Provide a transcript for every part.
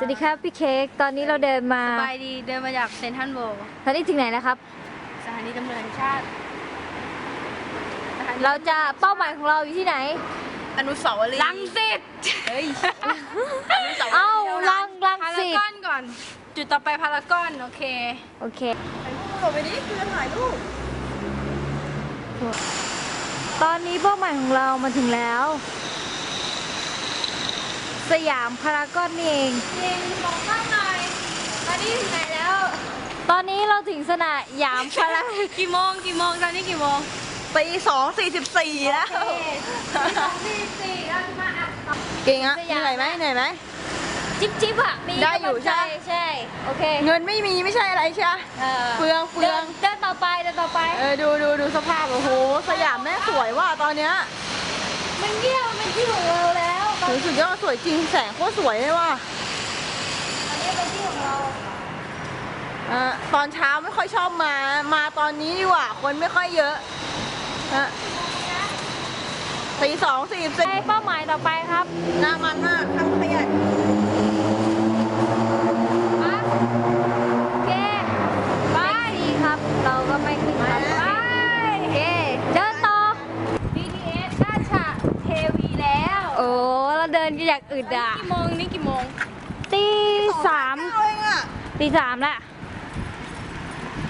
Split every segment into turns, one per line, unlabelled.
สวัสดีครับพี่เค้กตอนนี้เราเดินมา
สบายดีเดินมาจากเซนทรัลโบ
ตอนนี้ถึงไหนแล้วครับ
สถานีตำรวจแห่งชาติสถนี
เราจะเป้าหมายของเราอยู่ที่ไหน
อนุสาวรีย์
ลังสิต
เฮ้ย
เอ้าลังลัง
พาร
สิ
ก
ต
อนก่อน จุดต่อไปพารากอนโอเค
โอเค
หลบไปดิคือถ่ายรูป
ตอนนี้เป้าหมายของเรามาถึงแล้ว สยามพารากอนนี่เอง
เองบอกข้างหน่อยตอนนี้ถึงไหนแล้ว
ตอนนี้เราถึงสนามพาราก
กี่โมงกี่โมงตอนนี้กี่โมง
ตีสองสี่สิบสี่แล้ว
สองสี่สี่เราจะมาอัดต่อ
เก่งอะเหนื่อยไหมเหนื่อยไหม
จิ๊บจิ๊บอะมี
ได้อยู่
กำลังใจ
ใช่
ใช่โอเค
เงินไม่มีไม่ใช่อะไรใช่ไหม
เออ
เปลืองเปลื
เดิ
อง
นเดินต่อไปเดินต่อไป
เออดูดูดูสภาพโอ้โหสยามแม่สวยว่ะตอนเนี้ย
มันเงียบมันเป็นที่ของเรา แล้วตอน
โหสุดยอดสวยจริงแสงโคตรสวยเลยว่ะ
นี้เป็นที่ของเรา
เออตอนเช้าไม่ค่อยชอบมา มาตอนนี้ดีกว่า คนไม่ค่อยเยอะนะตีสองสี่สิบ
ไปเป้าหมายต่อไปครับ
หน้ามันมากทำขยะ
มาโอเคไปดีครับ เราก็ไม่ขึ้นครับไปโอเคเดินต่อ
BTS ราชเทวีแล้ว
โอ้เราเดิ นกันอย่างอึดอะ
กี่โมงนี่กี่โมง
ตีสาม
เก้าเองอะ
ตีสามละ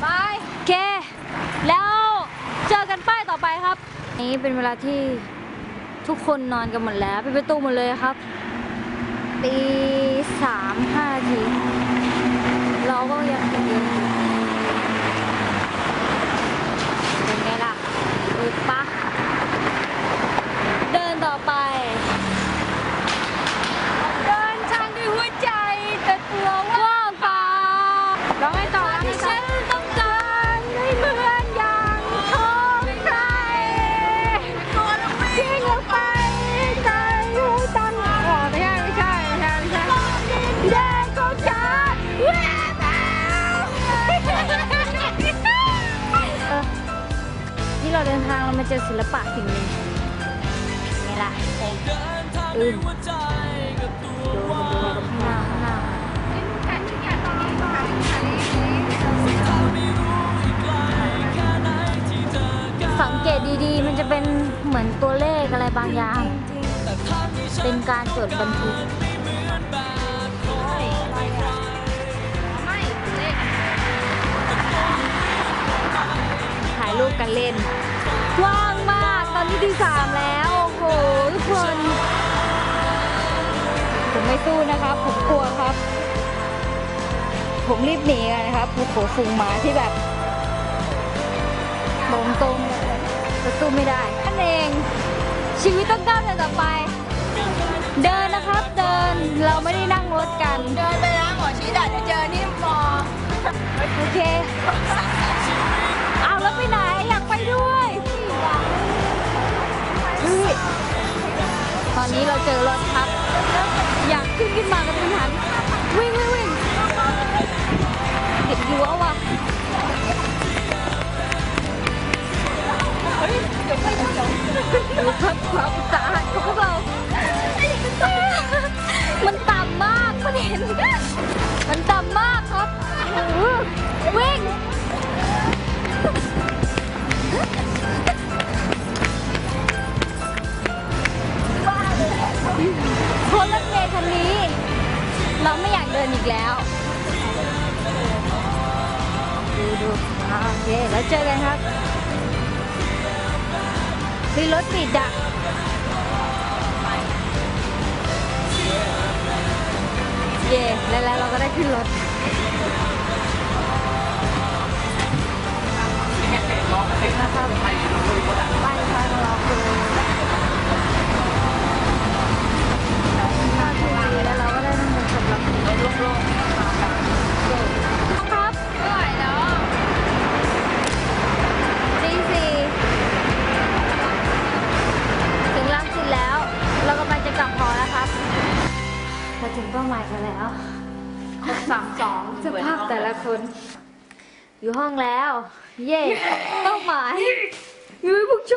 ไป
โอเค แล้วเจอกันป้ายต่อไปครับ นี้เป็นเวลาที่ทุกคนนอนกันหมดแล้วปิดประตูหมดเลยครับตีสามห้านาทีเราก็ยังกินอยู่ เราเดินทางเรามาเจอศิลปะสิ่งหนึ่งไงล่ะอืมดูดูกับข้างหน้าข้างหน้าสังเกตดีๆ มันจะเป็นเหมือนตัวเลขอะไรบางอย่าง เป็นการจดบันทึก สามแล้ว โอ้โห ทุกคน ผมไม่สู้นะครับ ผมกลัวครับ ผมรีบหนีกันนะครับโอ้โหฝูงหมาที่แบบตรงตรงๆจะสู้ไม่ได้นั่นเอง ชีวิตต้องก้าวเดินต่อไป เดินนะครับ เดิน เราไม่ได้นั่งรถกัน
เดินไปนะหมอชี้ด่าจะเจอนี่มอ
โอเค เอาแล้วไปไหน อยากไปด้วยเฮ้ย ตอนนี้เราเจอรถครับ อยากขึ้นขึ้นมากันทันหันวิ่งวิ่ง เราไม่อยากเดินอีกแล้ว ดูดูอ่าโอเค แล้วเจอกันครับมีรถติดอะเย่แล้วแล้วเราก็ได้ขึ้นรถ ถึงเป้าหมายกันแล้ว
สามสอง
สภาพแต่ละคน อยู่ห้องแล้ว เย่เป้าหมายยุ้ยพวกช